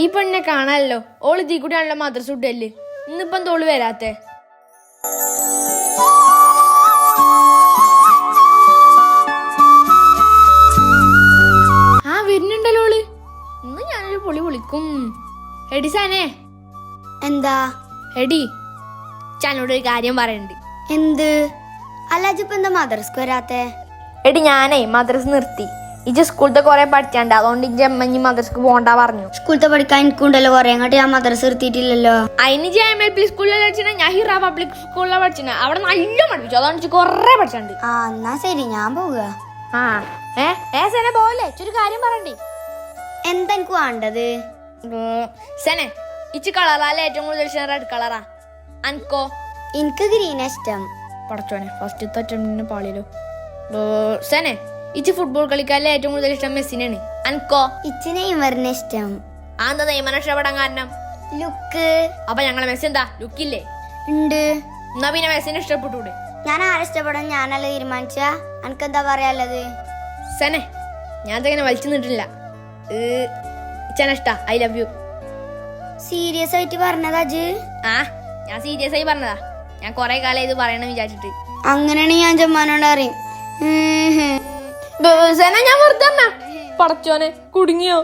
ഈ പെണ്ണിനെ കാണാനല്ലോ ഓൾ ഇതീ കൂടിയാണല്ലോ മദ്രസ വിട്ടല്ലേ ഇന്നിപ്പം തോൾ വരാത്തെ? ആ വരുന്നുണ്ടല്ലോ ഓൾ. ഇന്ന് ഞാനൊരു പൊളി വിളിക്കും. എടി സാനേ. എന്താ? എടി ചാനോട് ഒരു കാര്യം പറയണ്ട്. എന്ത്? അല്ല ഇപ്പൊ എന്താ മദ്രസ്ക്ക് വരാത്തെ? എടി ഞാനേ മദ്രസ് നിർത്തി. ഇജ് സ്കൂളത്തെ കുറെ പഠിച്ചാണ്ട് അതുകൊണ്ട് ഇജ് അമ്മഞ്ഞി മദ്രസക്ക് പോകണ്ട പറഞ്ഞു. സ്കൂളത്തെ പഠിക്കാൻ എനിക്കുണ്ടല്ലോ കൊറേ. അങ്ങോട്ട് ഞാൻ മദ്രസ നിർത്തിയിട്ടില്ലല്ലോ. അതിന് ജെ എം എൽ പി സ്കൂളിൽ പഠിച്ചാ ഞാൻ ഹിറ പബ്ലിക് സ്കൂളിലെ പഠിച്ചാ അവിടെ നല്ല പഠിപ്പിച്ചു. അതുകൊണ്ട് കൊറേ പഠിച്ചാണ്ട്. ആ എന്നാ ശരി ഞാൻ പോവുക. ആ ഏ ഏ സെന പോലെ ഒരു കാര്യം പറയണ്ടേ. എന്താ എനിക്ക് വേണ്ടത്? സെനെ ഇച്ച് കളറാല ഏറ്റവും കൂടുതൽ റെഡ് കളറാ അനക്കോ? എനിക്ക് ഗ്രീൻ ഇഷ്ടം. പഠിച്ചോനെ ഫസ്റ്റ് അറ്റംപ്റ്റിന് പാളിയല്ലോ. സെനെ ഇച്ച് ഫുട്ബോൾ കളിക്കാരിലെ ഏറ്റവും കൂടുതൽ ഇഷ്ടം മെസ്സിനാണ് അൻകോ ഇച്ച് നെയ്മറിനെ ഇഷ്ടം ആ എന്താ നെയ്മനെ ഇഷ്ടപ്പെടാൻ കാരണം? ലുക്ക്. അപ്പൊ ഞങ്ങളെ മെസ്സി എന്താ? ലുക്കില്ലേ? ഉണ്ട്. എന്നാ പിന്നെ മെസ്സിനെ ഇഷ്ടപ്പെട്ടൂടെ ഞാൻ ആരെ ഇഷ്ടപ്പെടും ഞാനല്ല തീരുമാനിച്ച? എനിക്ക് എന്താ പറയാനുള്ളത്? സനെ ഞാൻ അതങ്ങനെ വലിച്ചു നിന്നിട്ടില്ല ഇഷ്ട. ഐ ലവ് യു സീരിയസ് ആയിട്ട് പറഞ്ഞതാ അജ് ആ ഞാൻ സീരിയസ് ആയി പറഞ്ഞതാ. ഞാൻ കൊറേ കാലം ഇത് പറയണം വിചാരിച്ചിട്ട്. അങ്ങനെയാണെങ്കിൽ ഞാൻ ജമ്മാനോട് അറിയും ഞാൻ വെറുതെ പടച്ചോനെ കുടുങ്ങിയോ?